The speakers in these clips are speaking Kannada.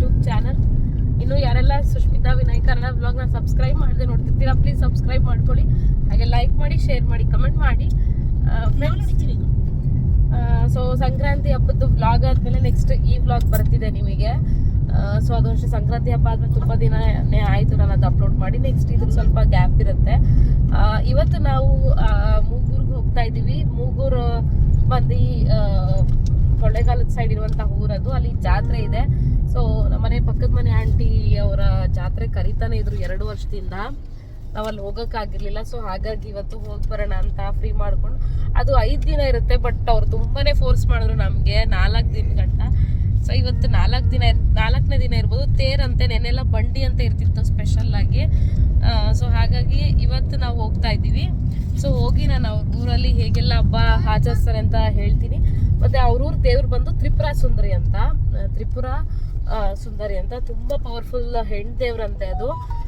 ಯೂಟ್ಯೂಬ್ ಚಾನಲ್ ಇನ್ನು ಯಾರೆಲ್ಲ ಸುಷ್ಮಿತಾ ವಿನಾಯಕ ಕನ್ನಡ ಬ್ಲಾಗ್ನ ಸಬ್ಸ್ಕ್ರೈಬ್ ಮಾಡದೆ ನೋಡ್ತಿರ್ತೀರಾ ಪ್ಲೀಸ್ ಸಬ್ಸ್ಕ್ರೈಬ್ ಮಾಡ್ಕೊಳ್ಳಿ. ಹಾಗೆ ಲೈಕ್ ಮಾಡಿ ಶೇರ್ ಮಾಡಿ ಕಮೆಂಟ್ ಮಾಡಿ. ಸೊ ಸಂಕ್ರಾಂತಿ ಹಬ್ಬದ್ದು ವ್ಲಾಗ್ ಆದ್ಮೇಲೆ ನೆಕ್ಸ್ಟ್ ಈ ವ್ಲಾಗ್ ಬರ್ತಿದೆ ನಿಮಗೆ. ಸೊ ಅದು ವರ್ಷ ಸಂಕ್ರಾಂತಿ ಹಬ್ಬ ಆದ್ಮೇಲೆ ತುಂಬ ದಿನನೇ ಆಯಿತು ನಾನು ಅದು ಅಪ್ಲೋಡ್ ಮಾಡಿ. ನೆಕ್ಸ್ಟ್ ಇದಕ್ಕೆ ಸ್ವಲ್ಪ ಗ್ಯಾಪ್ ಇರುತ್ತೆ. ಇವತ್ತು ನಾವು ಮೂಗೂರಿಗೆ ಹೋಗ್ತಾ ಇದ್ದೀವಿ. ಮೂಗೂರು ಬಂದು ಕೊಳ್ಳೇಗಾಲದ ಸೈಡ್ ಇರುವಂಥ ಊರದು. ಅಲ್ಲಿ ಜಾತ್ರೆ ಇದೆ. ಸೊ ನಮ್ಮನೆ ಪಕ್ಕದ ಮನೆ ಆಂಟಿ ಅವರ ಜಾತ್ರೆ ಕರಿತಾನೆ ಇದ್ರು ಎರಡು ವರ್ಷದಿಂದ. ನಾವು ಅಲ್ಲಿ ಹೋಗೋಕ್ಕಾಗಿರ್ಲಿಲ್ಲ ಸೊ ಹಾಗಾಗಿ ಇವತ್ತು ಹೋಗಿ ಬರೋಣ ಅಂತ ಫ್ರೀ ಮಾಡ್ಕೊಂಡು. ಅದು ಐದು ದಿನ ಇರುತ್ತೆ ಬಟ್ ಅವ್ರು ತುಂಬಾನೇ ಫೋರ್ಸ್ ಮಾಡಿದ್ರು ನಮಗೆ. ನಾಲ್ಕು ದಿನ ಗಂಟ. ಸೊ ಇವತ್ತು ನಾಲ್ಕು ದಿನ ನಾಲ್ಕನೇ ದಿನ ಇರ್ಬೋದು. ತೇರಂತೆ ನೆನ್ನೆಲ್ಲ ಬಂಡಿ ಅಂತ ಇರ್ತಿತ್ತು ಸ್ಪೆಷಲ್ ಆಗಿ. ಸೊ ಹಾಗಾಗಿ ಇವತ್ತು ನಾವು ಹೋಗ್ತಾ ಇದ್ದೀವಿ. ಸೊ ಹೋಗಿ ನಾನು ಅವ್ರ ಊರಲ್ಲಿ ಹೇಗೆಲ್ಲ ಹಬ್ಬ ಆಚರಿಸ್ತಾರೆ ಅಂತ ಹೇಳ್ತೀನಿ. ಮತ್ತೆ ಅವ್ರ ಊರು ದೇವ್ರು ಬಂದು ತ್ರಿಪುರ ಸುಂದರಿ ಅಂತ. ತ್ರಿಪುರ ಸುಂದರಿ ಅಂತ. ತುಂಬಾ ಪವರ್ಫುಲ್ ಹೆಣ್ ದೇವ್ರಂತೆ ಅದು.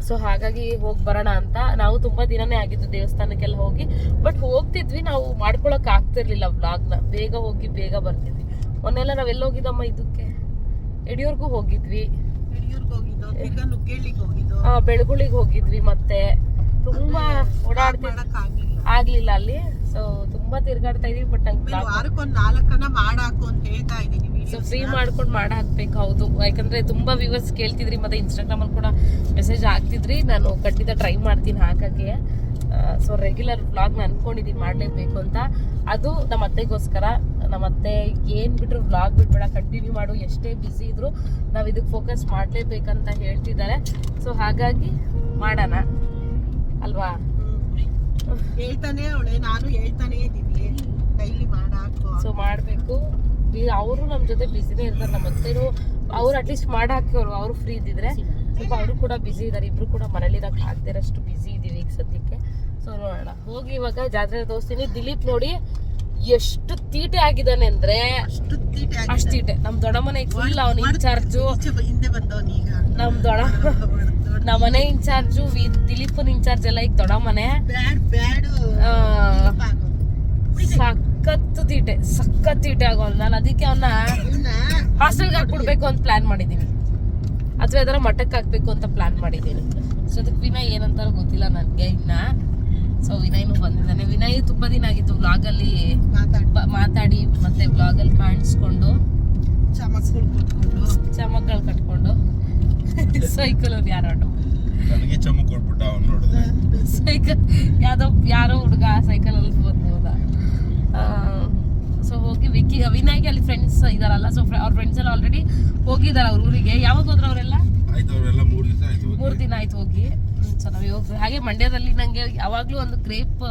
ಸೊ ಹಾಗಾಗಿ ಹೋಗಿ ಬರೋಣ ಅಂತ. ನಾವು ತುಂಬಾ ದಿನನೇ ಆಗಿದ್ದು ದೇವಸ್ಥಾನಕ್ಕೆಲ್ಲ ಹೋಗಿ. ಬಟ್ ಹೋಗ್ತಿದ್ವಿ. ನಾವು ಮಾಡ್ಕೊಳಕ್ ಆಗ್ತಿರ್ಲಿಲ್ಲ ವ್ಲಾಗ್ನ ಬೇಗ ಹೋಗಿ ಬೇಗ ಬರ್ತಿದ್ವಿ. ಮೊನ್ನೆಲ್ಲ ನಾವೆಲ್ಲ ಹೋಗಿದ್ದಮ್ಮ ಇದಕ್ಕೆ? ಯಡಿಯೂರ್ಗೂ ಹೋಗಿದ್ವಿ. ಬೆಳಗುಳಿಗೆ ಹೋಗಿದ್ವಿ ಮತ್ತೆ. ತುಂಬಾ ಓಡಾಡ್ತಿದ್ವಿ. ಆಗ್ಲಿಲ್ಲ ಅಲ್ಲಿ. ಸೊ ತುಂಬಾ ತಿರ್ಗಾಡ್ತಾ ಇದೀವಿ ಬಟ್ ನಂಗೆ ವಾರಕ್ಕೊಂದ್ ನಾಲ್ಕನ್ನ ಮಾಡಾಕು ಅಂತ ಹೇಳ್ತಾ ಇದೀನಿ ಸೊ ಫ್ರೀ ಮಾಡ್ಕೊಂಡು ಮಾಡ ಹಾಕ್ಬೇಕು ಹೌದು. ಯಾಕಂದ್ರೆ ತುಂಬಾ ವ್ಯೂವರ್ಸ್ ಕೇಳ್ತಿದ್ರಿ ಮತ್ತೆ ಇನ್ಸ್ಟಾಗ್ರಾಮ್ ಅಲ್ಲಿ ಕೂಡ ಮೆಸೇಜ್ ಹಾಕ್ತಿದ್ರಿ. ನಾನು ಖಂಡಿತ ಟ್ರೈ ಮಾಡ್ತೀನಿ ಹಾಕಕ್ಕೆ. ಸೊ ರೆಗ್ಯುಲರ್ ವ್ಲಾಗ್ ಅನ್ಕೊಂಡಿದ್ದೀನಿ ಮಾಡಲೇಬೇಕು ಅಂತ. ಅದು ನಮ್ಮ ಅತ್ತೆಗೋಸ್ಕರ ನಮ್ಮ ಅತ್ತೆ ಏನ್ ಬಿಟ್ರು ವ್ಲಾಗ್ ಬಿಟ್ಬೇಡ ಕಂಟಿನ್ಯೂ ಮಾಡು ಎಷ್ಟೇ ಬಿಸಿ ಇದ್ರು ನಾವು ಇದಕ್ಕೆ ಫೋಕಸ್ ಮಾಡಲೇಬೇಕಂತ ಹೇಳ್ತಿದ್ದಾರೆ. ಸೊ ಹಾಗಾಗಿ ಮಾಡೋಣ. ಅಲ್ವಾ. ಹೇಳ್ತಾನೆ ಅವಳೆ ನಾನು ಹೇಳ್ತಾನೆ ಇದೀನಿ ಡೈಲಿ ಮಾಡಾಕು ಸೊ ಮಾಡಬೇಕು. ಅವರು ನಮ್ಮ ಜೊತೆ ಬಿಸಿನೇ ಇರ್ತಾರೆ ನಮ್ಮ ಅತ್ತೆರು ಅವ್ರು ಅಟ್ಲೀಸ್ಟ್ ಮಾಡಿ ಹಾಕಿವ್ರು ಅವರು ಫ್ರೀ ಇದ್ದಿದ್ರೆ ಸ್ವಲ್ಪ ಅವರು ಕೂಡ ಬಿಸಿ ಇದ್ದಾರೆ ಇಬ್ರು ಕೂಡ ಮನೇಲಿ ಇರಕ್ಕೆ ಅಷ್ಟು ಬಿಸಿ ಇದ್ದೀವಿ ಈಗ ಸದ್ಯಕ್ಕೆ. ಸೊ ನೋಡೋಣ. ಹೋಗಿ ಇವಾಗ ಜಾತ್ರೆ ತೋರಿಸ್ತೀನಿ. ದಿಲೀಪ್ ನೋಡಿ ಎಷ್ಟು ತೀಟೆ ಆಗಿದ್ದಾನೆ ಅಂದ್ರೆ ಅಷ್ಟು ತೀಟೆ ಅಷ್ಟು ತೀಟೆ. ನಮ್ ದೊಡ್ಡ ಮನೆ ಫುಲ್ ಅವನ ಇನ್ಚಾರ್ಜು ಹಿಂದೆ ಬಂದವನು ಈಗ. ನಮ್ ದೊಡ್ಡ ನಮ್ಮ ಮನೆ ಇನ್ಚಾರ್ಜು ದಿಲೀಪನ್ ಇನ್ಚಾರ್ಜ್ ಎಲ್ಲ ಈಗ ದೊಡ್ಡ ಮನೆ. ಸಖತ್ ತೀಟೆ ಸಖತ್ ತೀಟೆ ಆಗೋಲ್ಲ ನಾನು ಅದಕ್ಕೆ ಅವನ್ನ ಹಾಸ್ಟೆಲ್ಗೆ ಹಾಕ್ಬಿಡ್ಬೇಕು ಅಂತ ಪ್ಲಾನ್ ಮಾಡಿದ್ದೀನಿ ಅಥವಾ ಅದರ ಮಠಕ್ಕೆ ಹಾಕ್ಬೇಕು ಅಂತ ಪ್ಲಾನ್ ಮಾಡಿದ್ದೀನಿ ಸೊ ಅದಕ್ಕೆ ವಿನಯ್ ಏನಂತ ಗೊತ್ತಿಲ್ಲ ನನಗೆ ಇನ್ನ. ಸೊ ವಿನಯ್ನು ಬಂದಿದ್ದಾನೆ. ವಿನಯ್ ತುಂಬಾ ದಿನ ಆಗಿತ್ತು ವ್ಲಾಗಲ್ಲಿ ಅಲ್ಲಿ ಮಾತಾಡಿ. ಮತ್ತೆ ವ್ಲಾಗಲ್ಲಿ ಕಾಣಿಸ್ಕೊಂಡು. ಚಮಕ್ಗಳು ಕಟ್ಕೊಂಡು ಚಮಕ್ಗಳು ಕಟ್ಕೊಂಡು. ಸೈಕಲ್ ಅವ್ರು ಯಾರೋ ಆಟೋ ನನಗೆ ಚಮ್ಮ ಕೊಟ್ಬಿಟ್ಟ ಅವ್ನು ನೋಡಿದ್ರೆ ಸೈಕಲ್ ಯಾವುದೋ ಯಾರೋ ಹುಡುಗ ಸೈಕಲ್ ಅಲ್ಲಿ ಬಂದೋದ ಸೊ ಹೋಗಿ ವಿಕ್ಕಿ ವಿನಾಯ್ಗೆ ಅಲ್ಲಿ ಫ್ರೆಂಡ್ಸ್ ಇದಾರಲ್ಲ ಸೊ ಅವ್ರ ಫ್ರೆಂಡ್ಸ್ ಎಲ್ಲ ಆಲ್ರೆಡಿ ಹೋಗಿದ್ದಾರೆ ಅವ್ರ ಊರಿಗೆ. ಯಾವಾಗ ಹೋದ್ರು ಅವರೆಲ್ಲ? ಮೂರು ದಿನ ಆಯ್ತು ಹೋಗಿ. ಆಯ್ತು ಹೋಗಿ. ಸೊ ನಾವು ಹೋಗ್ತೀವಿ ಹಾಗೆ ಮಂಡ್ಯದಲ್ಲಿ ನಂಗೆ ಯಾವಾಗಲೂ ಒಂದು ಗ್ರೇಪ್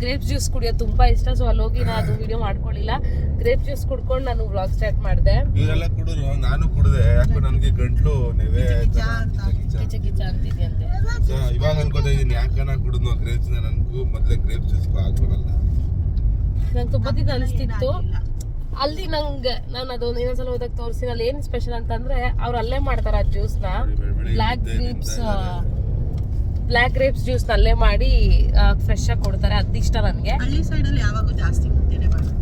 ಗ್ರೇಪ್ ಜ್ಯೂಸ್ ಕುಡಿಯೋದು ತುಂಬಾ ಇಷ್ಟ ಸೊ ಅಲ್ಲಿ ಹೋಗಿ ನಾನು ಅದು ವಿಡಿಯೋ ಮಾಡ್ಕೊಳ್ಳಿಲ್ಲ ಗ್ರೇಪ್ ಜ್ಯೂಸ್ ಕುಡ್ಕೊಂಡು ನಾನು ವ್ಲಾಗ್ ಸ್ಟಾರ್ಟ್ ಮಾಡಿದೆ. ಇವರೆಲ್ಲ ಕುಡಿದ್ರು ನಾನು ಕುಡಿದೆ ಯಾಕೋ ನನಗೆ ಗಂಟ್ಲು ನೀವೇ ಕಿಚ ಅಂತ. ಕಿಚ ಅಂತಿದ್ಯಂತೆ ಇವಾಗ ಅನ್ಕೋತಾ ಇದೀನಿ ಯಾಕನ ಕುಡಿದ್ನೋ ಗ್ರೇಪ್ಸ್ ನನಗೂ ಮೊದಲೇ ಗ್ರೇಪ್ ಜ್ಯೂಸ್ ಆಗ್ಬಿಡಲ್ಲ ನಂಗೆ ತುಂಬಾ ದಿನ ಅನಿಸ್ತಿತ್ತು. ಅಲ್ಲಿ ನಂಗೆ ನಾನು ಅದೊಂದು ಇನ್ನೊಂದ್ಸಲ ಹೋದಾಗ ತೋರಿಸ್ತೀನಿ ಅಲ್ಲಿ ಏನು ಸ್ಪೆಷಲ್ ಅಂತಂದ್ರೆ ಅವ್ರು ಅಲ್ಲೇ ಮಾಡ್ತಾರೆ ಆ ಜ್ಯೂಸ್ನ black grapes black grapes juice ಅಲ್ಲೇ ಮಾಡಿ ಫ್ರೆಶ್ ಆಗಿ ಕೊಡ್ತಾರೆ. ಅದಿಷ್ಟ ನನಗೆ. ಹಳ್ಳಿ ಸೈಡ್ ಅಲ್ಲಿ ಯಾವಾಗೂ ಜಾಸ್ತಿ ಮುದ್ದೆನೆ ಮಾಡ್ತಾರೆ.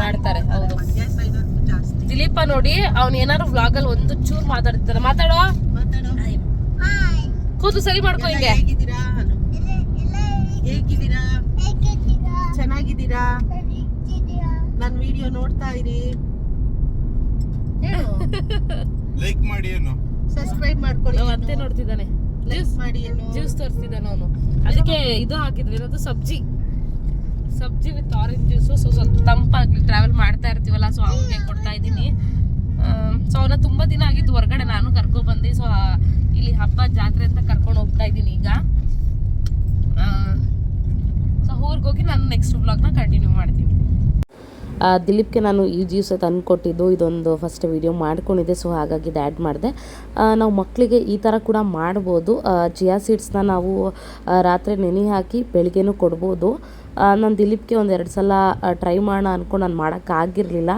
ಮಾಡ್ತಾರೆ, ಹೌದು. ಮಂಡ್ಯ ಸೈಡ್ ಜಾಸ್ತಿ. ದಿಲೀಪ ನೋಡಿ ಅವ್ನು ಏನಾದ್ರು ವ್ಲಾಗ್ ಅಲ್ಲಿ ಒಂದು ಚೂರ್ ಮಾತಾಡ್ತಾರೆ ಮಾತಾಡೋ? ಕೂದಲು ಸರಿ ಮಾಡ್ಕೊ ಎಲ್ಲ ಹಿಂಗೆ. ಹೇಗಿದ್ದೀರಾ? ಚೆನ್ನಾಗಿದ್ದೀರಾ? ನನ್ ವಿಡಿಯೋ ನೋಡ್ತಾ ಇರಿ. ಲೈಕ್ ಮಾಡಿ ಏನು? ಸಬ್ಸ್ಕ್ರೈಬ್ ಮಾಡ್ಕೊಳ್ಳಿ. ಮತ್ತೆ ನೋಡ್ತಿದ್ದಾನೆ. ಲೈಕ್ ಮಾಡಿ ಜ್ಯೂಸ್ ತೋರಿಸ್ತಿದ್ದಾನೆ ಅವನು ಅದಕ್ಕೆ ಇದು ಹಾಕಿದ್ವಿ. ಅದು sabzi. Sabzi with orange juice so ಸ್ವಲ್ಪ ತಂಪಾಗ್ಲಿ ಟ್ರಾವೆಲ್ ಮಾಡ್ತಾ ಇರ್ತೀವಲ್ಲ ಸೊ ಅವನಿಗೆ ಕೊಡ್ತಾ ಇದ್ದೀನಿ. ಸೊ ಅವನ ತುಂಬ ದಿನ ಆಗಿತ್ತು ಹೊರಗಡೆ. ನಾನು ಕರ್ಕೊ ಬಂದೆ. ಸೊ ಇಲ್ಲಿ ಹಬ್ಬ ಜಾತ್ರೆ ಅಂತ ಕರ್ಕೊಂಡು ಹೋಗ್ತಾ ಇದ್ದೀನಿ ಈಗ. ಸೊ ಊರಿಗೆ ಹೋಗಿ ನಾನು ನೆಕ್ಸ್ಟ್ ವ್ಲಾಗ್ನ ಕಂಟಿನ್ಯೂ ಮಾಡ್ತೀನಿ. ದಿಲೀಪ್ಗೆ ನಾನು ಈ ಜ್ಯೂಸ್ ತಂದು ಕೊಟ್ಟಿದ್ದು ಇದೊಂದು ಫಸ್ಟ್ ವಿಡಿಯೋ ಮಾಡ್ಕೊಂಡಿದ್ದೆ ಸೊ ಹಾಗಾಗಿ ಇದು ಆ್ಯಡ್ ಮಾಡಿದೆ. ನಾವು ಮಕ್ಕಳಿಗೆ ಈ ಥರ ಕೂಡ ಮಾಡ್ಬೋದು. ಚಿಯಾ ಸೀಡ್ಸ್ನ ನಾವು ರಾತ್ರಿ ನೆನೆ ಹಾಕಿ ಬೆಳಿಗ್ಗೆನೂ ಕೊಡ್ಬೋದು. ನಾನು ದಿಲೀಪ್ಗೆ ಒಂದು ಎರಡು ಸಲ ಟ್ರೈ ಮಾಡೋಣ ಅಂದ್ಕೊಂಡು ನಾನು ಮಾಡೋಕ್ಕಾಗಿರಲಿಲ್ಲ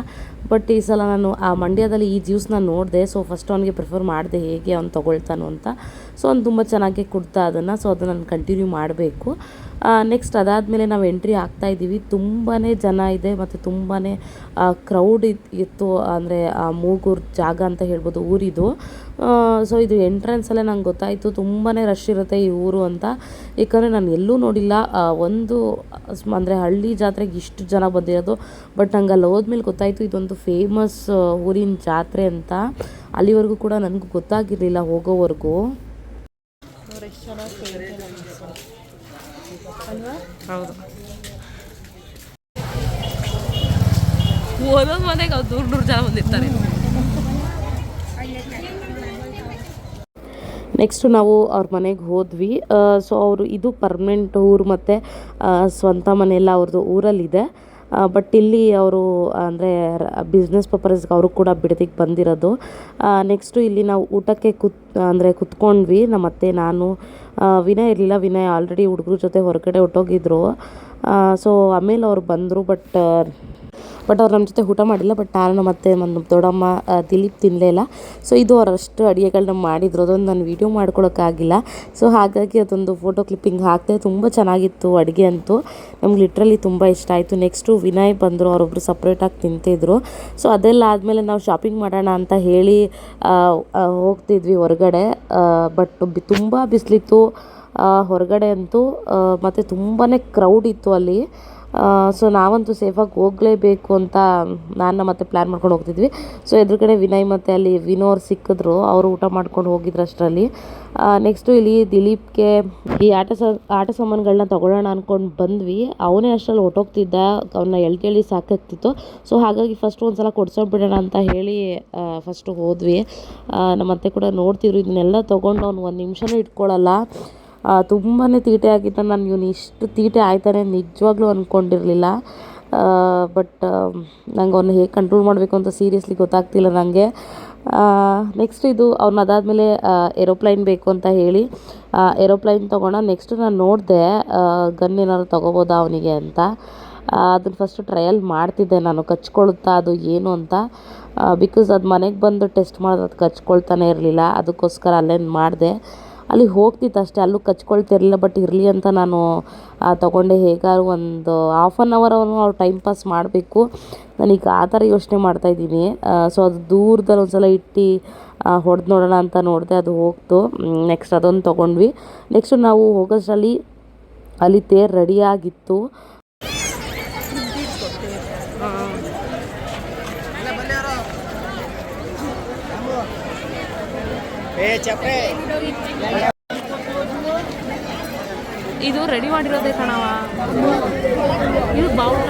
ಬಟ್ ಈ ಸಲ ನಾನು ಆ ಮಂಡ್ಯದಲ್ಲಿ ಈ ಜ್ಯೂಸ್ನ ನೋಡಿದೆ ಸೊ ಫಸ್ಟ್ ಅವನಿಗೆ ಪ್ರಿಫರ್ ಮಾಡಿದೆ ಹೇಗೆ ಅವ್ನು ತೊಗೊಳ್ತಾನೋ ಅಂತ. ಸೊ ಅವ್ನು ತುಂಬ ಚೆನ್ನಾಗಿ ಕೊಡ್ತಾ ಅದನ್ನು. ಸೊ ಅದನ್ನು ನಾನು ಕಂಟಿನ್ಯೂ ಮಾಡಬೇಕು. ನೆಕ್ಸ್ಟ್ ಅದಾದಮೇಲೆ ನಾವು ಎಂಟ್ರಿ ಆಗ್ತಾ ಇದ್ದೀವಿ. ತುಂಬಾ ಜನ ಇದೆ ಮತ್ತು ತುಂಬಾ ಕ್ರೌಡ್ ಇತ್ತು. ಅಂದರೆ, ಆ, ಮೂಗೂರು ಜಾಗ ಅಂತ ಹೇಳ್ಬೋದು ಊರಿದು. ಸೊ ಇದು ಎಂಟ್ರೆನ್ಸಲ್ಲೇ ನಂಗೆ ಗೊತ್ತಾಯಿತು. ತುಂಬಾ ರಶ್ ಇರುತ್ತೆ ಈ ಊರು ಅಂತ. ಏಕೆಂದರೆ ನಾನು ಎಲ್ಲೂ ನೋಡಿಲ್ಲ. ಒಂದು, ಅಂದರೆ ಹಳ್ಳಿ ಜಾತ್ರೆಗೆ ಇಷ್ಟು ಜನ ಬಂದಿರೋದು. ಬಟ್ ನಂಗೆ ಅಲ್ಲಿ ಹೋದ್ಮೇಲೆ ಗೊತ್ತಾಯಿತು ಇದೊಂದು ಫೇಮಸ್ ಊರಿನ ಜಾತ್ರೆ ಅಂತ. ಅಲ್ಲಿವರೆಗೂ ಕೂಡ ನನಗೂ ಗೊತ್ತಾಗಿರಲಿಲ್ಲ ಹೋಗೋವರೆಗೂ. ಹೌದು. ಒಂದೊಂದು ಮನೆಗೆ ಅವ್ರು ದೂರ ನೂರು ಜನ ಬಂದಿರ್ತಾರೆ. ನೆಕ್ಸ್ಟು ನಾವು ಅವ್ರ ಮನೆಗೆ ಹೋದ್ವಿ. ಸೊ ಅವರು ಇದು ಪರ್ಮನೆಂಟ್ ಊರು ಮತ್ತು ಸ್ವಂತ ಮನೆಯೆಲ್ಲ ಅವ್ರದ್ದು ಊರಲ್ಲಿದೆ. ಬಟ್ ಇಲ್ಲಿ ಅವರು, ಅಂದರೆ ಬಿಸ್ನೆಸ್ ಪರ್ಪಸ್ಗೆ ಅವರು ಕೂಡ ಬಿಡದಿಗೆ ಬಂದಿರೋದು. ನೆಕ್ಸ್ಟು ಇಲ್ಲಿ ನಾವು ಊಟಕ್ಕೆ ಕುತ್, ಅಂದರೆ ಕುತ್ಕೊಂಡ್ವಿ. ನಮ್ಮ ಅತ್ತೆ, ನಾನು ವಿನಯ್ ಇರಲಿಲ್ಲ. ವಿನಯ್ ಆಲ್ರೆಡಿ ಹುಡುಗ್ರ ಜೊತೆ ಹೊರಗಡೆ ಹೊಟ್ಟೋಗಿದ್ರು ಸೊ ಆಮೇಲೆ ಅವ್ರು ಬಂದರು ಬಟ್ ಬಟ್ ಅವ್ರು ನಮ್ಮ ಜೊತೆ ಊಟ ಮಾಡಿಲ್ಲ, ಬಟ್ ನಾನು ಮತ್ತು ನನ್ನ ದೊಡ್ಡಮ್ಮ ದಿಲೀಪ್ ತಿನ್ನಲೇ ಇಲ್ಲ. ಸೊ ಇದು ಅವರಷ್ಟು ಅಡುಗೆಗಳನ್ನ ಮಾಡಿದ್ರು. ಅದೊಂದು ನಾನು ವೀಡಿಯೋ ಮಾಡ್ಕೊಳೋಕ್ಕಾಗಿಲ್ಲ. ಸೊ ಹಾಗಾಗಿ ಅದೊಂದು ಫೋಟೋ ಕ್ಲಿಪ್ಪಿಂಗ್ ಹಾಕಿದೆ ತುಂಬ ಚೆನ್ನಾಗಿತ್ತು ಅಡುಗೆ ಅಂತೂ. ನಮ್ಗೆ ಲಿಟ್ರಲಿ ತುಂಬ ಇಷ್ಟ ಆಯಿತು. ನೆಕ್ಸ್ಟು ವಿನಯ್ ಬಂದರು ಅವರೊಬ್ಬರು ಸಪ್ರೇಟಾಗಿ ತಿಂತಿದ್ರು. ಸೊ ಅದೆಲ್ಲ ಆದಮೇಲೆ ನಾವು ಶಾಪಿಂಗ್ ಮಾಡೋಣ ಅಂತ ಹೇಳಿ ಹೋಗ್ತಿದ್ವಿ ಹೊರಗಡೆ. ಬಟ್ ತುಂಬ ಬಿಸಿಲಿತ್ತು. ಹೊರಗಡೆ ಅಂತೂ ಮತ್ತು ತುಂಬಾ ಕ್ರೌಡ್ ಇತ್ತು ಅಲ್ಲಿ. ಸೊ ನಾವಂತೂ ಸೇಫಾಗಿ ಹೋಗಲೇಬೇಕು ಅಂತ ನಾನು ಮತ್ತೆ ಪ್ಲ್ಯಾನ್ ಮಾಡ್ಕೊಂಡು ಹೋಗ್ತಿದ್ವಿ. ಸೊ ಎದುರುಗಡೆ ವಿನಯ್ ಮತ್ತು ಅಲ್ಲಿ ವಿನೋರ್ ಸಿಕ್ಕಿದ್ರು. ಅವರು ಊಟ ಮಾಡ್ಕೊಂಡು ಹೋಗಿದ್ರು ಅಷ್ಟರಲ್ಲಿ. ನೆಕ್ಸ್ಟು ಇಲ್ಲಿ ದಿಲೀಪ್ಗೆ ಈ ಆಟ ಸ, ಆಟ ಸಾಮಾನುಗಳನ್ನ ತೊಗೊಳ್ಳೋಣ ಅಂದ್ಕೊಂಡು ಬಂದ್ವಿ. ಅವನೇ ಅಷ್ಟರಲ್ಲಿ ಹೊಟ್ಟೋಗ್ತಿದ್ದ ಅವನ್ನ ಎಳ್ತೇಳಿ ಸಾಕಾಗ್ತಿತ್ತು. ಸೊ ಹಾಗಾಗಿ ಫಸ್ಟ್ ಒಂದು ಸಲ ಕೊಡ್ಸೋಬಿಡೋಣ ಅಂತ ಹೇಳಿ ಫಸ್ಟು ಹೋದ್ವಿ. ನಮ್ಮತ್ತೆ ಕೂಡ ನೋಡ್ತಿದ್ರು, ಇದನ್ನೆಲ್ಲ ತೊಗೊಂಡು ಅವ್ನು ಒಂದು ನಿಮಿಷನೂ ಇಟ್ಕೊಳ್ಳಲ್ಲ ತುಂಬಾ ತೀಟೆ ಆಗಿದ್ದ ನಾನು ಇವನು ಇಷ್ಟು ತೀಟೆ ಆಯ್ತಾನೆ ನಿಜವಾಗ್ಲೂ ಅಂದ್ಕೊಂಡಿರಲಿಲ್ಲ ಬಟ್ ನಂಗೆ ಅವ್ನು ಹೇಗೆ ಕಂಟ್ರೋಲ್ ಮಾಡಬೇಕು ಅಂತ ಸೀರಿಯಸ್ಲಿ ಗೊತ್ತಾಗ್ತಿಲ್ಲ ನನಗೆ ನೆಕ್ಸ್ಟ್ ಇದು ಅವ್ನು ಅದಾದಮೇಲೆ ಏರೋಪ್ಲೈನ್ ಬೇಕು ಅಂತ ಹೇಳಿ ಏರೋಪ್ಲೈನ್ ತೊಗೊಂಡ ನೆಕ್ಸ್ಟ್ ನಾನು ನೋಡಿದೆ ಗನ್ ಏನಾದ್ರು ತೊಗೋಬೋದಾ ಅವನಿಗೆ ಅಂತ. ಅದನ್ನು ಫಸ್ಟು ಟ್ರಯಲ್ ಮಾಡ್ತಿದ್ದೆ ನಾನು ಕಚ್ಕೊಳುತ್ತಾ ಅದು ಏನು ಅಂತ. ಬಿಕಾಸ್ ಅದು ಮನೆಗೆ ಬಂದು ಟೆಸ್ಟ್ ಮಾಡೋದು ಅದು ಕಚ್ಕೊಳ್ತಾನೆ ಇರಲಿಲ್ಲ, ಅದಕ್ಕೋಸ್ಕರ ಅಲ್ಲೇನು ಮಾಡಿದೆ. ಅಲ್ಲಿ ಹೋಗ್ತಿತ್ತು ಅಷ್ಟೇ, ಅಲ್ಲೂ ಕಚ್ಕೊಳ್ತಿರಲಿಲ್ಲ ಬಟ್ ಇರಲಿ ಅಂತ ನಾನು ತಗೊಂಡೆ. ಹೇಗಾದ್ರು ಒಂದು ಹಾಫ್ ಆನ್ ಅವರ್ ಅವ್ರು ಟೈಮ್ ಪಾಸ್ ಮಾಡಬೇಕು. ನಾನೀಗ ಆ ಥರ ಯೋಚನೆ ಮಾಡ್ತಾಯಿದ್ದೀನಿ ಸೊ ಅದು ದೂರದಲ್ಲಿ ಒಂದು ಸಲ ಇಟ್ಟು ಹೊಡೆದು ನೋಡೋಣ ಅಂತ ನೋಡಿದೆ ಅದು ಹೋಗ್ತು. ನೆಕ್ಸ್ಟ್ ಅದೊಂದು ತೊಗೊಂಡ್ವಿ. ನೆಕ್ಸ್ಟು ನಾವು ಹೋಗೋಷ್ಟರಲ್ಲಿ ಅಲ್ಲಿ ತೇರು ರೆಡಿಯಾಗಿತ್ತು ಇದು ರೆಡಿ ಮಾಡಿರೋದೇ ಕಣವ ಇದು ಬಾವುಟ.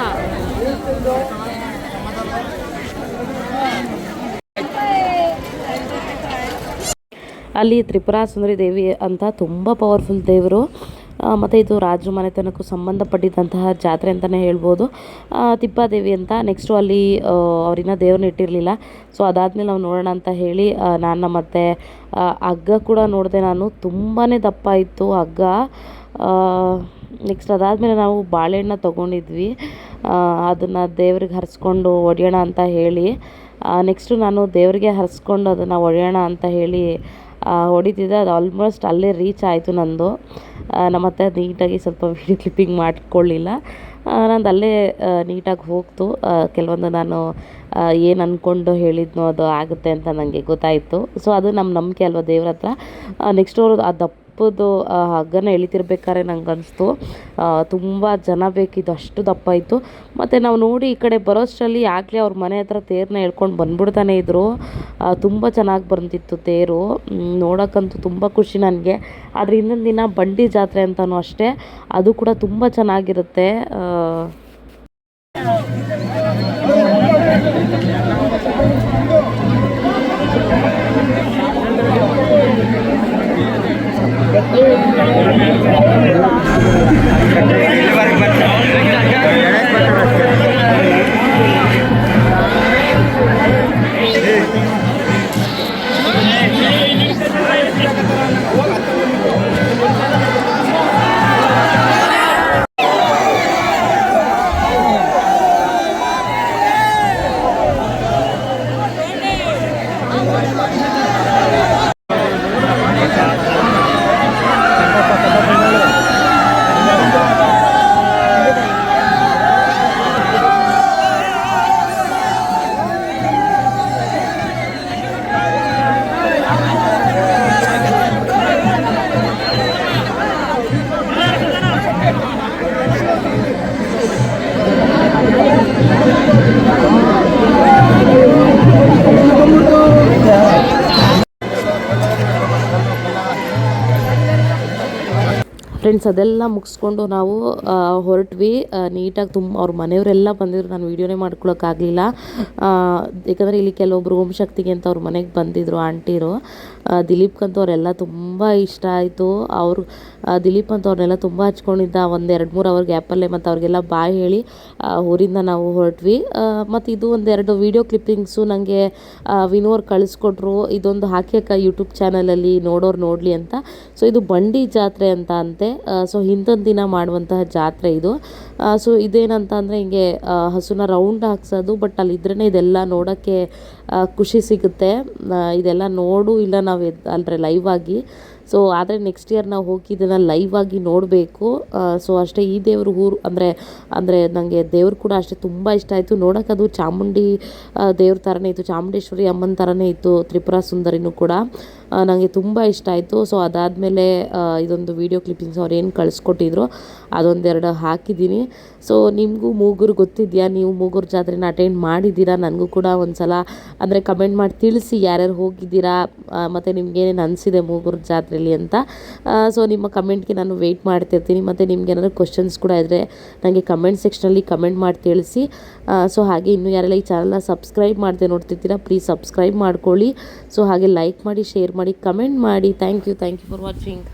ಅಲ್ಲಿ ತ್ರಿಪುರಾ ಸುಂದರಿ ದೇವಿ ಅಂತ ತುಂಬ ಪವರ್ಫುಲ್ ದೇವರು. ಮತ್ತು ಇದು ರಾಜರ ಮನೆತನಕ್ಕೂ ಸಂಬಂಧಪಟ್ಟಿದ್ದಂತಹ ಜಾತ್ರೆ ಅಂತಲೇ ಹೇಳ್ಬೋದು. ತಿಪ್ಪಾದೇವಿ ಅಂತ ನೆಕ್ಸ್ಟು ಅಲ್ಲಿ ಅವರಿನ್ನ ದೇವ್ರನ್ನ ಇಟ್ಟಿರಲಿಲ್ಲ. ಸೊ ಅದಾದಮೇಲೆ ನಾವು ನೋಡೋಣ ಅಂತ ಹೇಳಿ ನಾನು ಮತ್ತು ಹಗ್ಗ ಕೂಡ ನೋಡಿದೆ ನಾನು. ತುಂಬಾ ದಪ್ಪ ಇತ್ತು ಹಗ್ಗ. ನೆಕ್ಸ್ಟ್ ಅದಾದಮೇಲೆ ನಾವು ಬಾಳೆಹಣ್ಣ ತೊಗೊಂಡಿದ್ವಿ. ಅದನ್ನು ದೇವ್ರಿಗೆ ಹರಿಸ್ಕೊಂಡು ಹೊಡೆಯೋಣ ಅಂತ ಹೇಳಿ. ನೆಕ್ಸ್ಟು ನಾನು ದೇವರಿಗೆ ಹರಿಸ್ಕೊಂಡು ಅದನ್ನು ಹೊಡೆಯೋಣ ಅಂತ ಹೇಳಿ ಹೊಡಿತಿದ್ದೆ ಅದು ಆಲ್ಮೋಸ್ಟ್ ಅಲ್ಲೇ ರೀಚ್ ಆಯಿತು ನಂದು. ನಮ್ಮ ಅತ್ತೆ ಅದು ನೀಟಾಗಿ ಸ್ವಲ್ಪ ವೀಡಿಯೋ ಕ್ಲಿಪ್ಪಿಂಗ್ ಮಾಡಿಕೊಳ್ಳಿಲ್ಲ. ನಂದು ಅಲ್ಲೇ ನೀಟಾಗಿ ಹೋಗ್ತು. ಕೆಲವೊಂದು ನಾನು ಏನು ಅಂದ್ಕೊಂಡು ಹೇಳಿದ್ನೋ ಅದು ಆಗುತ್ತೆ ಅಂತ ನನಗೆ ಗೊತ್ತಾಯಿತು. ಸೊ ಅದು ನಮ್ಮ ನಂಬಿಕೆ ಅಲ್ವಾ ದೇವ್ರ ಹತ್ರ? ನೆಕ್ಸ್ಟ್ ಅವರು ಆ ದಪ್ಪದ್ದು ಹಗ್ಗನ ಎಳಿತಿರ್ಬೇಕಾದ್ರೆ ನಂಗೆ ಅನಿಸ್ತು ತುಂಬ ಜನ ಬೇಕಿತ್ತು, ಅಷ್ಟು ದಪ್ಪ ಇತ್ತು. ಮತ್ತು ನಾವು ನೋಡಿ ಈ ಕಡೆ ಬರೋಷ್ಟರಲ್ಲಿ ಆಗಲೇ ಅವ್ರ ಮನೆ ಹತ್ರ ತೇರನ್ನ ಹೇಳ್ಕೊಂಡು ಬಂದ್ಬಿಡ್ತಾನೆ ಇದ್ದರು ತುಂಬ ಚೆನ್ನಾಗಿ ಬಂದಿತ್ತು ತೇರು. ನೋಡೋಕ್ಕಂತೂ ತುಂಬ ಖುಷಿ ನನಗೆ. ಆದರೆ ಇನ್ನೊಂದು ದಿನ ಬಂಡಿ ಜಾತ್ರೆ ಅಂತಲೂ ಅಷ್ಟೇ. ಅದು ಕೂಡ ತುಂಬ ಚೆನ್ನಾಗಿರುತ್ತೆ. ಫ್ರೆಂಡ್ಸ್ ಅದೆಲ್ಲ ಮುಗಿಸ್ಕೊಂಡು ನಾವು ಹೊರಟ್ವಿ. ನೀಟಾಗಿ ತುಂಬ, ಅವ್ರ ಮನೆಯವರೆಲ್ಲ ಬಂದಿದ್ರು. ನಾನು ವೀಡಿಯೋನೇ ಮಾಡ್ಕೊಳೋಕ್ಕಾಗಲಿಲ್ಲ. ಯಾಕಂದರೆ ಇಲ್ಲಿ ಕೆಲವೊಬ್ರು ಓಂ ಶಕ್ತಿಗೆ ಅಂತ ಅವ್ರ ಮನೆಗೆ ಬಂದಿದ್ರು ಆಂಟಿರು. ಆ, ದಿಲೀಪ್ಗಂತೂ ಅವರೆಲ್ಲ ತುಂಬ ಇಷ್ಟ ಆಯಿತು. ಅವರು ದಿಲೀಪ್ ಅಂತವ್ರನ್ನೆಲ್ಲ ತುಂಬ ಹಚ್ಕೊಂಡಿದ್ದ ಒಂದು ಎರಡು ಮೂರು ಅವರ್ ಗ್ಯಾಪಲ್ಲೇ ಮತ್ತು ಅವ್ರಿಗೆಲ್ಲ ಬಾಯ್ ಹೇಳಿ ಊರಿಂದ ನಾವು ಹೊರಟ್ವಿ. ಮತ್ತು ಇದು ಒಂದೆರಡು ವೀಡಿಯೋ ಕ್ಲಿಪ್ಪಿಂಗ್ಸು ನನಗೆ ವಿನೋರ್ ಕಳಿಸ್ಕೊಟ್ರು. ಇದೊಂದು ಹಾಕ್ಯಕ್ಕ ಯೂಟ್ಯೂಬ್ ಚಾನಲಲ್ಲಿ ನೋಡೋರು ನೋಡಲಿ ಅಂತ. ಸೊ ಇದು ಬಂಡಿ ಜಾತ್ರೆ ಅಂತ ಅಂತೆ. ಸೊ ಹಿಂದೊಂದು ದಿನ ಮಾಡುವಂತಹ ಜಾತ್ರೆ ಇದು. ಸೊ ಇದೇನಂತ ಅಂದರೆ ಹಿಂಗೆ ಹಸುನ ರೌಂಡ್ ಹಾಕ್ಸೋದು ಬಟ್ ಅಲ್ಲಿ ಇದ್ರೇ ಇದೆಲ್ಲ ನೋಡೋಕ್ಕೆ ಖುಷಿ ಸಿಗುತ್ತೆ. ಇದೆಲ್ಲ ನೋಡು, ಇಲ್ಲ ನಾವು ಅಂದರೆ ಲೈವ್ ಆಗಿ. ಸೊ ಆದರೆ ನೆಕ್ಸ್ಟ್ ಇಯರ್ ನಾವು ಹೋಗಿ ಇದನ್ನು ಲೈವ್ ಆಗಿ ನೋಡಬೇಕು. ಸೊ ಅಷ್ಟೇ ಈ ದೇವ್ರ ಊರು, ಅಂದರೆ ಅಂದರೆ ನನಗೆ ದೇವ್ರು ಕೂಡ ಅಷ್ಟೇ ತುಂಬ ಇಷ್ಟ ಆಯಿತು. ಅದು ಚಾಮುಂಡಿ ದೇವ್ರ ಥರನೇ ಇತ್ತು, ಚಾಮುಂಡೇಶ್ವರಿ ಅಮ್ಮನ ಥರನೇ ಇತ್ತು, ತ್ರಿಪುರ ಸುಂದರಿನೂ ಕೂಡ. ನನಗೆ ತುಂಬ ಇಷ್ಟ ಆಯಿತು. ಸೊ ಅದಾದಮೇಲೆ ಇದೊಂದು ವೀಡಿಯೋ ಕ್ಲಿಪ್ಪಿಂಗ್ಸ್ ಅವ್ರು ಏನು ಕಳಿಸ್ಕೊಟ್ಟಿದ್ರು, ಅದೊಂದೆರಡು ಹಾಕಿದ್ದೀನಿ. ಸೊ ನಿಮಗೂ ಮೂಗೂರು ಗೊತ್ತಿದೆಯಾ? ನೀವು ಮೂಗೂರು ಜಾತ್ರೆನ ಅಟೆಂಡ್ ಮಾಡಿದ್ದೀರಾ? ನನಗೂ ಕೂಡ ಒಂದು ಸಲ ಅಂದರೆ ಕಮೆಂಟ್ ಮಾಡಿ ತಿಳಿಸಿ ಯಾರ್ಯಾರು ಹೋಗಿದ್ದೀರಾ ಮತ್ತು ನಿಮ್ಗೇನೇನು ಅನಿಸಿದೆ ಮೂಗೂರು ಜಾತ್ರೆಯಲ್ಲಿ ಅಂತ. ಸೊ ನಿಮ್ಮ ಕಮೆಂಟ್ಗೆ ನಾನು ವೆಯ್ಟ್ ಮಾಡ್ತಿರ್ತೀನಿ. ಮತ್ತು ನಿಮ್ಗೆ ಏನಾದರೂ ಕ್ವಶನ್ಸ್ ಕೂಡ ಇದ್ದರೆ ನನಗೆ ಕಮೆಂಟ್ ಸೆಕ್ಷನಲ್ಲಿ ಕಮೆಂಟ್ ಮಾಡಿ ತಿಳಿಸಿ. ಸೊ ಹಾಗೆ ಇನ್ನೂ ಯಾರೆಲ್ಲ ಈ ಚಾನಲ್ನ ಸಬ್ಸ್ಕ್ರೈಬ್ ಮಾಡದೆ ನೋಡ್ತಿರ್ತೀರಾ ಪ್ಲೀಸ್ ಸಬ್ಸ್ಕ್ರೈಬ್ ಮಾಡ್ಕೊಳ್ಳಿ. ಸೊ ಹಾಗೆ ಲೈಕ್ ಮಾಡಿ ಶೇರ್ ಮಾಡಿ ಕಮೆಂಟ್ ಮಾಡಿ. Thank you thank you for watching